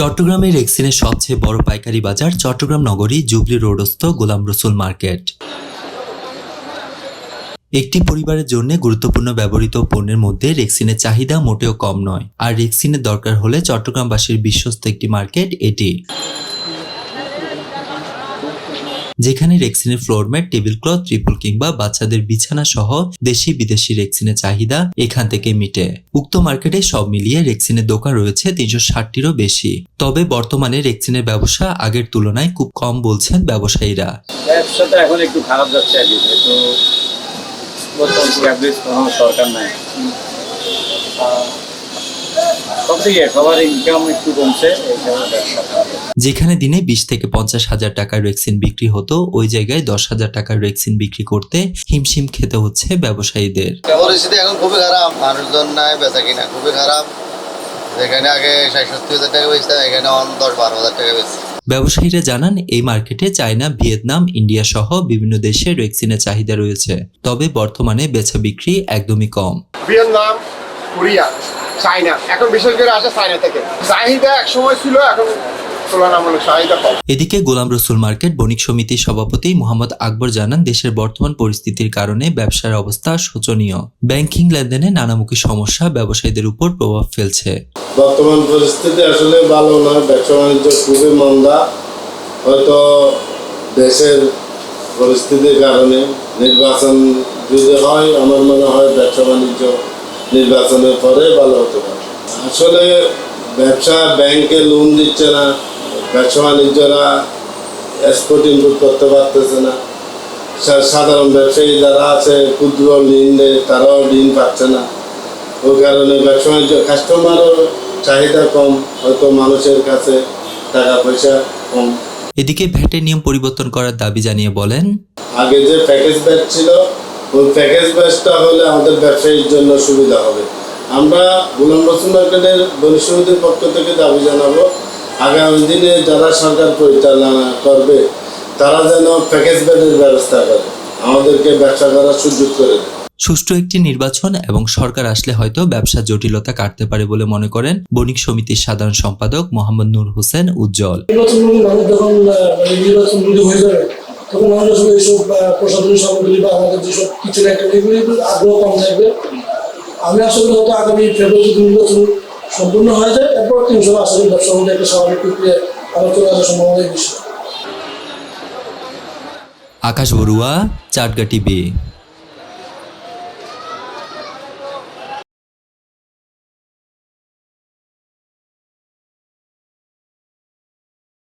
চট্টগ্রামের এক্সিনের সবচেয়ে বড় পাইকারি বাজার চট্টগ্রাম নগরী জুবলি রোডস্থ গোলাম রসুল মার্কেট। একটি পরিবারের জন্য গুরুত্বপূর্ণ ব্যবহৃত পণ্যের মধ্যে রেক্সিনের চাহিদা মোটেও কম নয়। আর রেক্সিনের দরকার হলে চট্টগ্রামবাসীর বিশ্বস্ত একটি মার্কেট এটি। যেখানে রেক্সিনের floor mat table cloth triple কিংবা বাচ্চাদের বিছানা সহ দেশি বিদেশি রেক্সিনের চাহিদা এখান থেকে মিটে। উক্ত মার্কেটে সব মিলিয়ে রেক্সিনের দোকান রয়েছে তিনশো ষাটটিরও বেশি। তবে বর্তমানে রেক্সিনের ব্যবসা আগের তুলনায় খুব কম বলছেন ব্যবসায়ীরা। ব্যবসাটা এখন একটু খারাপ যাচ্ছে আর কি বর্তমান সরকার নাই। যেখানে দিনে বিশ থেকে পঞ্চাশ হাজার টাকার রেক্সিন বিক্রি হতো ওই জায়গায় দশ হাজার টাকার রেক্সিন বিক্রি করতে হিমশিম খেতে হচ্ছে ব্যবসায়ীদের। পরিস্থিতি এখন খুবই খারাপ মানুষজন নাই বেচা কিনা খুবই খারাপ। যেখানে আগে ষাট সত্তর হাজার টাকা বেচতাম এখানে দশ বারো হাজার টাকা বেচছি ব্যবসায়ীরা জানান এই মার্কেটে চায়না ভিয়েতনাম ইন্ডিয়া সহ বিভিন্ন দেশে রেক্সিনের চাহিদা রয়েছে। তবে বর্তমানে বেচা বিক্রি একদমই কম। Vietnam Korea. চায়না। এখন বিশেষ করে আসে চায়না থেকে। চাহিদা এক সময় ছিল এখন এদিকে গোলাম রসুল মার্কেট বণিক সমিতির সভাপতি মোহাম্মদ আকবর জানান দেশের বর্তমান পরিস্থিতির কারণে ব্যবসার অবস্থা শোচনীয়। ব্যাংকিং লেনদেনে নানামুখী সমস্যা ব্যবসায়ীদের উপর প্রভাব ফেলছে। বর্তমান পরিস্থিতি আসলে ভালো নয় ব্যবসা বাণিজ্য খুবই মন্দা। হয়তো দেশের পরিস্থিতির কারণে নির্বাচন যদি হয় আমার মনে হয় ব্যবসা বাণিজ্য নির্বাচনের পরে ভালো হতে পারে। আসলে ব্যবসা ব্যাংকে লোন দিচ্ছে না ব্যবসা বাণিজ্যরা এক্সপোর্ট ইম্পোর্ট করতে পারতেছে না। সাধারণ ব্যবসায়ী যারা আছে ক্ষুদ্র ঋণ দেয় তারাও ঋণ পাচ্ছে না। ওই কারণে ব্যবসা বাণিজ্য কাস্টমারও চাহিদা কম হয়তো মানুষের কাছে টাকা পয়সা কম। এদিকে ভ্যাটের নিয়ম পরিবর্তন করার দাবি জানিয়ে বলেন আগে যে প্যাকেজ ব্যাচ ছিল ওই প্যাকেজ ব্যাচটা হলে আমাদের ব্যবসায়ীর জন্য সুবিধা হবে। আমরা গোলাম রসুন মার্কেটের পক্ষ থেকে দাবি জানাব আগামী দিনে যারা সরকার পরিচালনা করবে তারা যেন প্যাকেজ ব্যবস্থা করে। আমাদেরকে ব্যবসা করার সুযোগ করে দেয়। সুষ্ঠু একটি নির্বাচন এবং সরকার আসলে হয়তো ব্যবসা জটিলতা কাটতে পারে বলে মনে করেন বণিক সমিতির সাধারণ সম্পাদক মোহাম্মদ নূর হোসেন উজ্জ্বল। নির্বাচন তখন মানুষ এইসব প্রসাধনী সামগ্রী বা আমাদের যেসব কিছু একটা এগুলি আগ্রহ কম থাকবে। আমি আসলে হয়তো আগামী ফেব্রুয়ারি দুই বছর সম্পূর্ণ হয়ে যায়, এরপর তিনশো আসলে ব্যবসা মধ্যে একটা স্বাভাবিক প্রক্রিয়া আসার সম্ভাবনা আকাশ বড়ুয়া চাটগা টিভি।